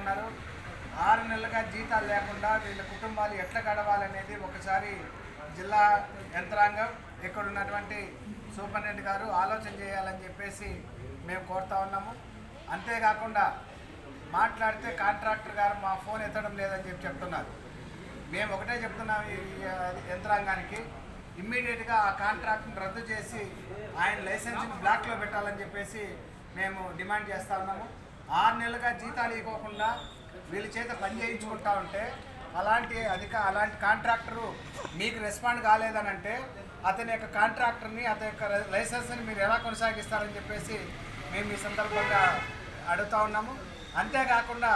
ఉన్నారు. ఆరు నెలలుగా జీతాలు లేకుండా వీళ్ళ కుటుంబాలు ఎట్లా గడవాలనేది ఒకసారి జిల్లా యంత్రాంగం ఇక్కడ ఉన్నటువంటి సూపరింటెండెంట్ గారు ఆలోచన చేయాలని చెప్పేసి మేము కోరుతా ఉన్నాము. అంతేకాకుండా మాట్లాడితే కాంట్రాక్టర్ గారు మా ఫోన్ ఎత్తడం లేదని చెప్పి చెప్తున్నారు. మేము ఒకటే చెప్తున్నాం ఈ యంత్రాంగానికి. ఇమ్మీడియట్గా ఆ కాంట్రాక్ట్ని రద్దు చేసి ఆయన లైసెన్స్ని బ్లాక్లో పెట్టాలని చెప్పేసి మేము డిమాండ్ చేస్తా ఉన్నాము. ఆరు నెలలుగా జీతాలు ఇవ్వకుండా వీళ్ళ చేత పని చేయించుకుంటా ఉంటే అలాంటి అధిక అలాంటి కాంట్రాక్టరు మీకు రెస్పాండ్ కాలేదనంటే అతని యొక్క కాంట్రాక్టర్ని అతని యొక్క లైసెన్స్ని మీరు ఎలా కొనసాగిస్తారని చెప్పేసి మేము ఈ సందర్భంగా అడుగుతా ఉన్నాము. అంతేకాకుండా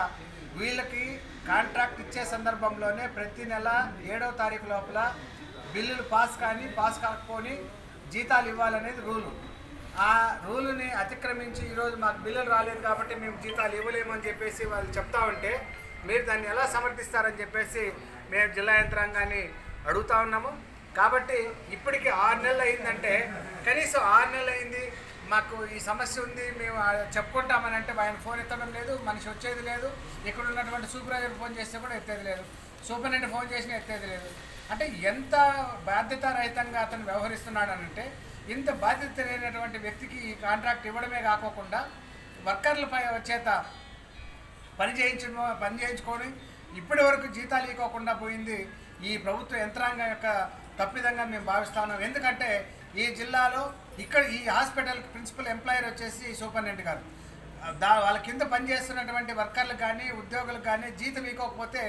వీళ్ళకి కాంట్రాక్ట్ ఇచ్చే సందర్భంలోనే ప్రతి నెల ఏడవ తారీఖు లోపల బిల్లులు పాస్ కానీ పాస్ కాకపోని జీతాలు ఇవ్వాలనేది రూలు. ఆ రూలుని అతిక్రమించి ఈరోజు మాకు బిల్లులు రాలేదు కాబట్టి మేము జీతాలు ఇవ్వలేము అని చెప్పేసి వాళ్ళు చెప్తా ఉంటే మీరు దాన్ని ఎలా సమర్థిస్తారని చెప్పేసి మేము జిల్లా యంత్రాంగాన్ని అడుగుతా ఉన్నాము. కాబట్టి ఇప్పటికి ఆరు నెలలు అయిందంటే కనీసం ఆరు నెలలు అయింది మాకు ఈ సమస్య ఉంది మేము చెప్పుకుంటామని అంటే ఆయన ఫోన్ ఎత్తడం లేదు మనిషి వచ్చేది లేదు ఇక్కడ ఉన్నటువంటి సూపర్వైజర్ ఫోన్ చేస్తే కూడా ఎత్తేది లేదు సూపరింటెండెంట్ ఫోన్ చేసినా ఎత్తేది లేదు. అంటే ఎంత బాధ్యతారహితంగా అతను వ్యవహరిస్తున్నాడు అంటే ఇంత బాధ్యత లేనటువంటి వ్యక్తికి ఈ కాంట్రాక్ట్ ఇవ్వడమే కాకోకుండా వర్కర్లపై చేత పని చేయించడం పని చేయించుకొని ఇప్పటి వరకు జీతాలు ఇవ్వకుండా పోయింది ఈ ప్రభుత్వ యంత్రాంగం యొక్క తప్పిదంగా మేము భావిస్తున్నాం. ఎందుకంటే ఈ జిల్లాలో ఇక్కడ ఈ హాస్పిటల్ ప్రిన్సిపల్ ఎంప్లాయర్ వచ్చేసి సూపరింటెండెంట్ గారు. దా వాళ్ళ కింద పనిచేస్తున్నటువంటి వర్కర్లకు కానీ ఉద్యోగులకు కానీ జీతం ఇవ్వకపోతే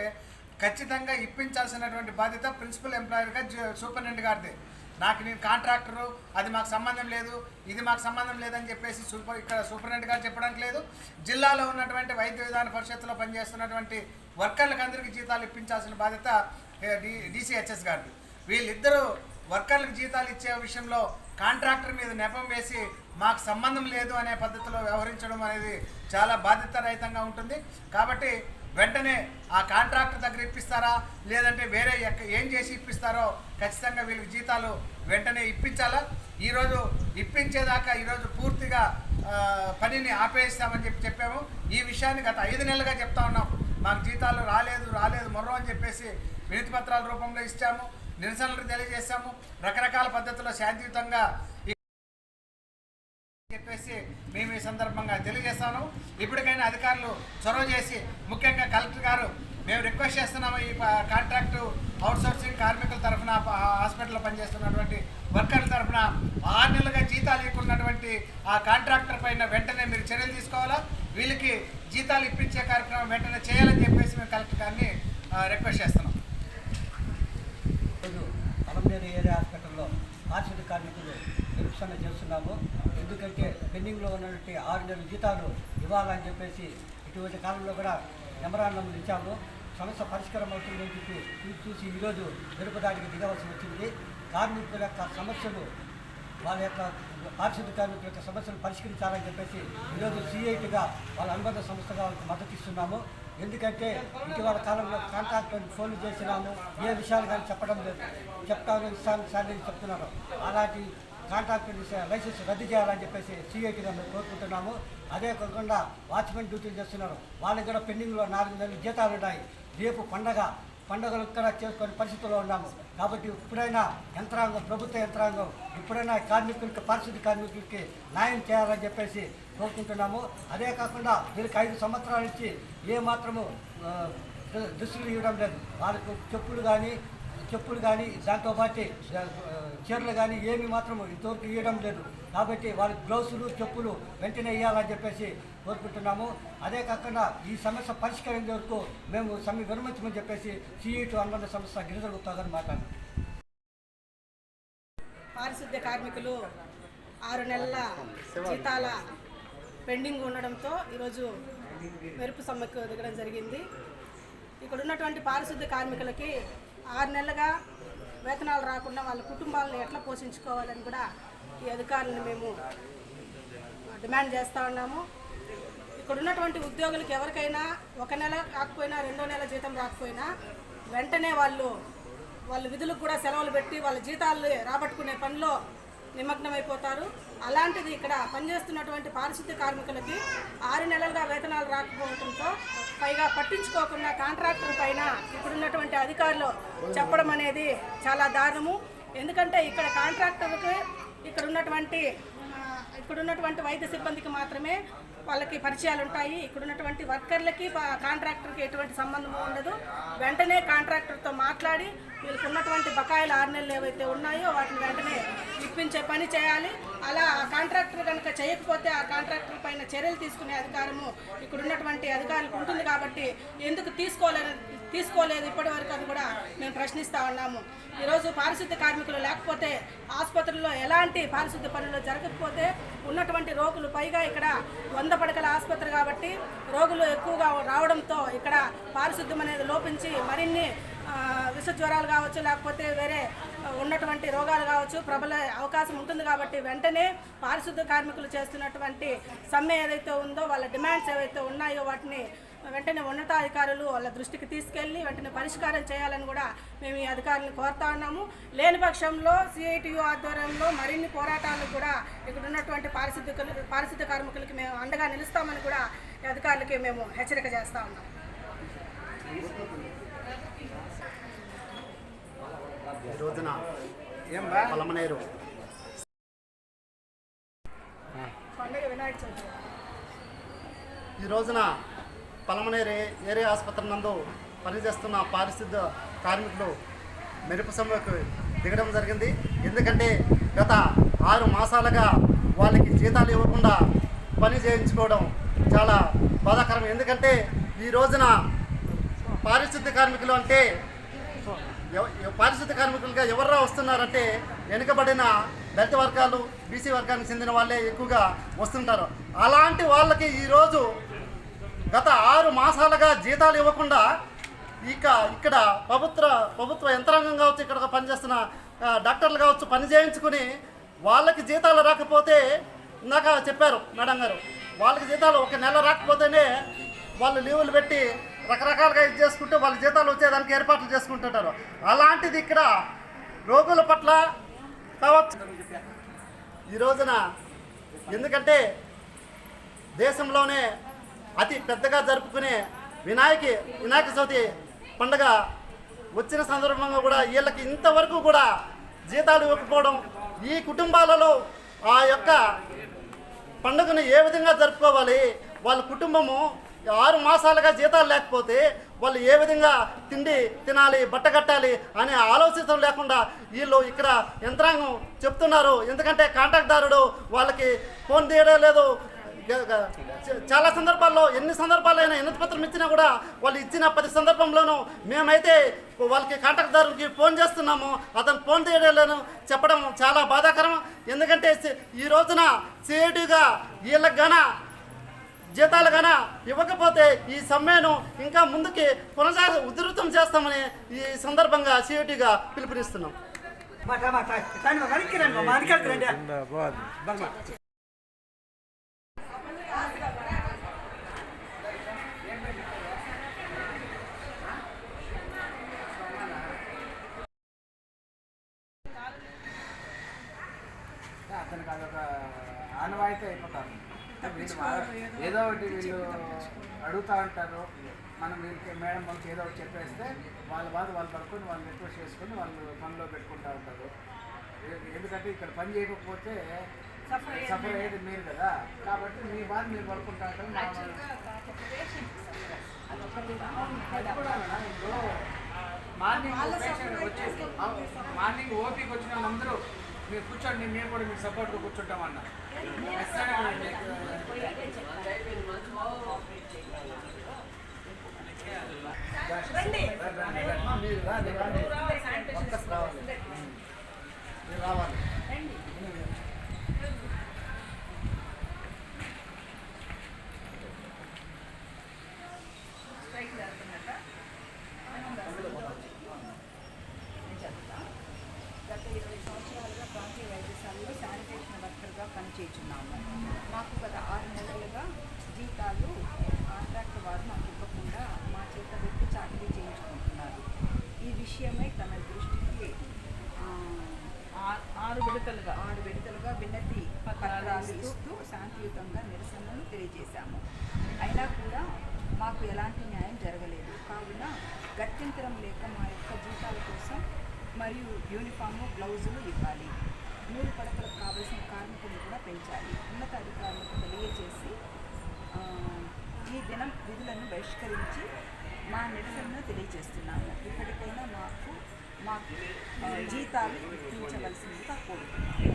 ఖచ్చితంగా ఇప్పించాల్సినటువంటి బాధ్యత ప్రిన్సిపల్ ఎంప్లాయర్గా సూపరింటెండెంట్ గారిదే. నాకు నేను కాంట్రాక్టరు అది మాకు సంబంధం లేదు ఇది మాకు సంబంధం లేదని చెప్పేసి సూపర్ ఇక్కడ సూపరింటెండెంట్ గారు చెప్పడానికి లేదు. జిల్లాలో ఉన్నటువంటి వైద్య విధాన పరిషత్తులో పనిచేస్తున్నటువంటి వర్కర్లకు అందరికీ జీతాలు ఇప్పించాల్సిన బాధ్యత డిసిహెచ్ఎస్ గారిది. వీళ్ళిద్దరూ వర్కర్లకు జీతాలు ఇచ్చే విషయంలో కాంట్రాక్టర్ మీద నెపం వేసి మాకు సంబంధం లేదు అనే పద్ధతిలో వ్యవహరించడం అనేది చాలా బాధ్యతారహితంగా ఉంటుంది. కాబట్టి వెంటనే ఆ కాంట్రాక్టర్ దగ్గర ఇప్పిస్తారా? లేదంటే వేరే ఎక్క ఏం చేసి ఇప్పిస్తారో ఖచ్చితంగా వీళ్ళకి జీతాలు వెంటనే ఇప్పించాలా? ఈరోజు ఇప్పించేదాకా ఈరోజు పూర్తిగా పనిని ఆపేస్తామని చెప్పి చెప్పాము. ఈ విషయాన్ని గత ఐదు నెలలుగా చెప్తా ఉన్నాం. మాకు జీతాలు రాలేదు రాలేదు మొర్రం అని చెప్పేసి వినతి పత్రాల రూపంలో ఇచ్చాము. నిరసనలు తెలియజేశాము. రకరకాల పద్ధతుల్లో శాంతియుతంగా చెప్పేసి మేము ఈ సందర్భంగా తెలియజేస్తాను. ఇప్పటికైనా అధికారులు చొరవ చేసి ముఖ్యంగా కలెక్టర్ గారు మేము రిక్వెస్ట్ చేస్తున్నాము ఈ కాంట్రాక్టు అవుట్సోర్సింగ్ కార్మికుల తరఫున హాస్పిటల్లో పనిచేస్తున్నటువంటి వర్కర్ల తరఫున ఆరు నెలలుగా జీతాలు ఇవ్వకున్నటువంటి ఆ కాంట్రాక్టర్ పైన వెంటనే మీరు చర్యలు తీసుకోవాలా? వీళ్ళకి జీతాలు ఇప్పించే కార్యక్రమం వెంటనే చేయాలని చెప్పేసి మేము కలెక్టర్ గారిని రిక్వెస్ట్ చేస్తున్నాం. ఏరియా హాస్పిటల్లో ఆర్సిడ్ కార్మికులు నిరీక్షణ చేస్తున్నాము. ఎందుకంటే పెండింగ్లో ఉన్నటువంటి ఆరు నెలల జీతాలు ఇవ్వాలని చెప్పేసి ఇటువంటి కాలంలో కూడా మెమరాండం ఇచ్చాము. సమస్య పరిష్కారం అవుతుందని చెప్పి చూసి ఈరోజు వెలుపదాడికి దిగవలసి వచ్చింది. కార్మికుల యొక్క సమస్యలు వాళ్ళ యొక్క పారిశుద్ధ కార్మికుల యొక్క సమస్యలు పరిష్కరించాలని చెప్పేసి ఈరోజు సిఐటిగా వాళ్ళ అనుబంధ సంస్థగా వాళ్ళకి మద్దతు ఇస్తున్నాము. ఎందుకంటే ఇటీవల కాలంలో కాంట్రాక్టర్ ఫోన్లు చేసినాము ఏ విషయాలు కానీ చెప్పడం లేదు. చెప్తాను ఇస్తాను సార్ అని చెప్తున్నారు. అలాంటి కాంట్రాక్టర్ లైసెన్స్ రద్దు చేయాలని చెప్పేసి సిఐటి మేము కోరుకుంటున్నాము. అదే కాకుండా వాచ్మెన్ డ్యూటీలు చేస్తున్నారు. వాళ్ళకి కూడా పెండింగ్లో నాలుగు నెలలు జీతాలు ఉన్నాయి. రేపు పండగ పండుగలు కూడా చేసుకునే పరిస్థితుల్లో ఉన్నాము. కాబట్టి ఇప్పుడైనా యంత్రాంగం ప్రభుత్వ యంత్రాంగం ఇప్పుడైనా కార్మికులకి పరిస్థితి కార్మికులకి న్యాయం చేయాలని చెప్పేసి కోరుకుంటున్నాము. అదే కాకుండా వీళ్ళకి ఐదు సంవత్సరాల నుంచి ఏ మాత్రము దుస్తులు ఇవ్వడం లేదు. వాళ్ళకు చెప్పులు కానీ చెప్పులు కానీ దాంతో పాటు చీరలు కానీ ఏమి మాత్రం ఇంతవరకు ఇవ్వడం లేదు. కాబట్టి వారి గ్లౌసులు చెప్పులు వెంటనే ఇవ్వాలని చెప్పేసి కోరుకుంటున్నాము. అదే కాకుండా ఈ సమస్య పరిష్కరించే వరకు మేము సమ్మె విరమించమని చెప్పేసి సిఈటు అనుబంధ సంస్థ గిరిజన గుప్తాగారు మాట్లాడారు. పారిశుద్ధ్య కార్మికులు ఆరు నెలల జీతాల పెండింగ్ ఉండడంతో ఈరోజు మెరుపు సమ్మెకు దిగడం జరిగింది. ఇక్కడ ఉన్నటువంటి పారిశుద్ధ్య కార్మికులకి ఆరు నెలలుగా వేతనాలు రాకుండా వాళ్ళ కుటుంబాలను ఎట్లా పోషించుకోవాలని కూడా ఈ అధికారులను మేము డిమాండ్ చేస్తూ ఉన్నాము. ఇక్కడ ఉన్నటువంటి ఉద్యోగులకు ఎవరికైనా ఒక నెల కాకపోయినా రెండో నెల జీతం రాకపోయినా వెంటనే వాళ్ళు వాళ్ళ విధులకు కూడా సెలవులు పెట్టి వాళ్ళ జీతాలు రాబట్టుకునే పనిలో నిమగ్నమైపోతారు. అలాంటిది ఇక్కడ పనిచేస్తున్నటువంటి పారిశుద్ధ్య కార్మికులకి ఆరు నెలలుగా వేతనాలు రాకపోవడంతో పైగా పట్టించుకోకుండా కాంట్రాక్టర్ పైన ఇప్పుడున్నటువంటి అధికారులు చెప్పడం అనేది చాలా దారుణము. ఎందుకంటే ఇక్కడ కాంట్రాక్టర్కి ఇక్కడ ఉన్నటువంటి ఇక్కడ ఉన్నటువంటి వైద్య సిబ్బందికి మాత్రమే వాళ్ళకి పరిచయాలు ఉంటాయి. ఇక్కడ ఉన్నటువంటి వర్కర్లకి కాంట్రాక్టర్కి ఎటువంటి సంబంధం ఉండదు. వెంటనే కాంట్రాక్టర్తో మాట్లాడి వీళ్ళకి ఉన్నటువంటి బకాయిలు ఆరు నెలలు ఏవైతే ఉన్నాయో వాటిని వెంటనే చూపించే పని చేయాలి. అలా ఆ కాంట్రాక్టర్ కనుక చేయకపోతే ఆ కాంట్రాక్టర్ పైన చర్యలు తీసుకునే అధికారము ఇక్కడ ఉన్నటువంటి అధికారులకు ఉంటుంది కాబట్టి ఎందుకు తీసుకోలేదు తీసుకోలేదు ఇప్పటి వరకు అని కూడా మేము ప్రశ్నిస్తూ ఉన్నాము. ఈరోజు పారిశుద్ధ్య కార్మికులు లేకపోతే ఆసుపత్రుల్లో ఎలాంటి పారిశుద్ధ్య పనులు జరగకపోతే ఉన్నటువంటి రోగులు పైగా ఇక్కడ వంద పడకల ఆసుపత్రి కాబట్టి రోగులు ఎక్కువగా రావడంతో ఇక్కడ పారిశుద్ధ్యం అనేది లోపించి మరిన్ని విష జ్వరాలు కావచ్చు లేకపోతే వేరే ఉన్నటువంటి రోగాలు కావచ్చు ప్రబల అవకాశం ఉంటుంది కాబట్టి వెంటనే పారిశుద్ధ కార్మికులు చేస్తున్నటువంటి సమ్మె ఏదైతే ఉందో వాళ్ళ డిమాండ్స్ ఏవైతే ఉన్నాయో వాటిని వెంటనే ఉన్నతాధికారులు వాళ్ళ దృష్టికి తీసుకెళ్ళి వెంటనే పరిష్కారం చేయాలని కూడా మేము ఈ అధికారులను కోరుతా ఉన్నాము. లేని పక్షంలో సిఐటియు ఆధ్వర్యంలో మరిన్ని పోరాటాలు కూడా ఇక్కడ ఉన్నటువంటి పారిశుద్ధ పారిశుద్ధ కార్మికులకి మేము అండగా నిలుస్తామని కూడా ఈ అధికారులకి మేము హెచ్చరిక చేస్తా ఉన్నాం. ఈ రోజున పలమనేరు. ఈ రోజున పలమనేరు ఏరియా ఆసుపత్రి నందు పనిచేస్తున్న పారిశుద్ధ కార్మికులు మెరుపు సమ్మెకు దిగడం జరిగింది. ఎందుకంటే గత ఆరు మాసాలుగా వాళ్ళకి జీతాలు ఇవ్వకుండా పని చేయించుకోవడం చాలా బాధాకరం. ఎందుకంటే ఈ రోజున పారిశుద్ధ కార్మికులు అంటే పారిశుద్ధ కార్మికులుగా ఎవర్రా వస్తున్నారంటే వెనుకబడిన దళిత వర్గాలు బీసీ వర్గానికి చెందిన వాళ్ళే ఎక్కువగా వస్తుంటారు. అలాంటి వాళ్ళకి ఈరోజు గత ఆరు మాసాలుగా జీతాలు ఇవ్వకుండా ఇక ఇక్కడ ప్రభుత్వ ప్రభుత్వ యంత్రాంగం కావచ్చు ఇక్కడ పనిచేస్తున్న డాక్టర్లు కావచ్చు పని చేయించుకుని వాళ్ళకి జీతాలు రాకపోతే ఇందాక చెప్పారు మేడం గారు వాళ్ళకి జీతాలు ఒక నెల రాకపోతేనే వాళ్ళు లీవులు పెట్టి రకరకాలుగా ఇది చేసుకుంటే వాళ్ళ జీతాలు వచ్చేదానికి ఏర్పాట్లు చేసుకుంటుంటారు. అలాంటిది ఇక్కడ రోగుల పట్ల కావచ్చు. ఈ రోజున ఎందుకంటే దేశంలోనే అతి పెద్దగా జరుపుకునే వినాయకి వినాయక చవితి పండుగ వచ్చిన సందర్భంగా కూడా వీళ్ళకి ఇంతవరకు కూడా జీతాలు ఇవ్వకపోవడం ఈ కుటుంబాలలో ఆ యొక్క పండుగను ఏ విధంగా జరుపుకోవాలి? వాళ్ళ కుటుంబము ఆరు మాసాలుగా జీతాలు లేకపోతే వాళ్ళు ఏ విధంగా తిండి తినాలి బట్ట కట్టాలి అనే ఆలోచించడం లేకుండా వీళ్ళు ఇక్కడ యంత్రాంగం చెప్తున్నారు. ఎందుకంటే కాంట్రాక్ట్దారుడు వాళ్ళకి ఫోన్ తీయడం లేదు. చాలా సందర్భాల్లో ఎన్ని సందర్భాలైనా ఎన్ని పత్రం ఇచ్చినా కూడా వాళ్ళు ఇచ్చిన ప్రతి సందర్భంలోనూ మేమైతే వాళ్ళకి కాంట్రాక్ట్దారుకి ఫోన్ చేస్తున్నాము. అతను ఫోన్ తీయలేను చెప్పడం చాలా బాధాకరం. ఎందుకంటే ఈ రోజున సేటుగా వీళ్ళకి గాన జీతాలు గాన ఇవ్వకపోతే ఈ సమ్మెను ఇంకా ముందుకి కొనసాగ ఉధృతం చేస్తామని ఈ సందర్భంగా సిఐటిగా పిలుపునిస్తున్నాం. రండి బాగా అతనికి అదొక ఆనవాయితీ అయిపోతారు ఏదో ఒకటి వీళ్ళు అడుగుతూ ఉంటారు. మనం వీళ్ళకి మేడం వాళ్ళకి ఏదో ఒకటి చెప్పేస్తే వాళ్ళ బాధ వాళ్ళు పడుకొని వాళ్ళు రిక్వెస్ట్ చేసుకొని వాళ్ళు పనిలో పెట్టుకుంటూ ఉంటారు. ఎందుకంటే ఇక్కడ పని చేయకపోతే సఫర్ అయ్యేది మీరు కదా. కాబట్టి మీ బాధ మీరు పడుకుంటా ఉంటారు మార్నింగ్ పేషెంట్ వచ్చి మార్నింగ్ ఓపీకి వచ్చిన వాళ్ళందరూ మీరు కూర్చోండి మేము కూడా మీకు సపోర్ట్గా కూర్చుంటాం అన్న మీరు రండి రాండి. వర్కర్స్ రావాలి మీరు రావాలి గత ఇరవై సంవత్సరాలుగా ప్రాంతీయ వైద్యశాలలో శానిటేషన్ వర్కర్గా పనిచేస్తున్నాము మాకు గత ఆరు నెలలుగా జీతాలు కాంట్రాక్ట్ వారు మాకు ఇవ్వకుండా మా చేత పెట్టి చాకరీ చేయించుకుంటున్నారు ఈ విషయమై తన దృష్టికి ఆ, ఆ- ఆరు విడతలుగా ఆరు విడతలుగా విన్నతి పత్రాలు ఇస్తూ శాంతియుతంగా నిరసనలు తెలియజేశాము. అయినా కూడా మాకు ఎలాంటి న్యాయం జరగలేదు. కావున గత్యంతరం లేక మా యొక్క జీతాల కోసం మరియు యూనిఫాము గ్లౌజులు ఇవ్వాలి. మూడు పడకలకు కావలసిన కార్మికులు కూడా పెంచాలి. ఉన్నత అధికారులకు తెలియజేసి ఈ దినం విధులను బహిష్కరించి మా నిరసనను తెలియజేస్తున్నాము. ఇప్పటికైనా మాకు మాకు జీతాలు ఇప్పించవలసిందిగా కోరుతున్నాము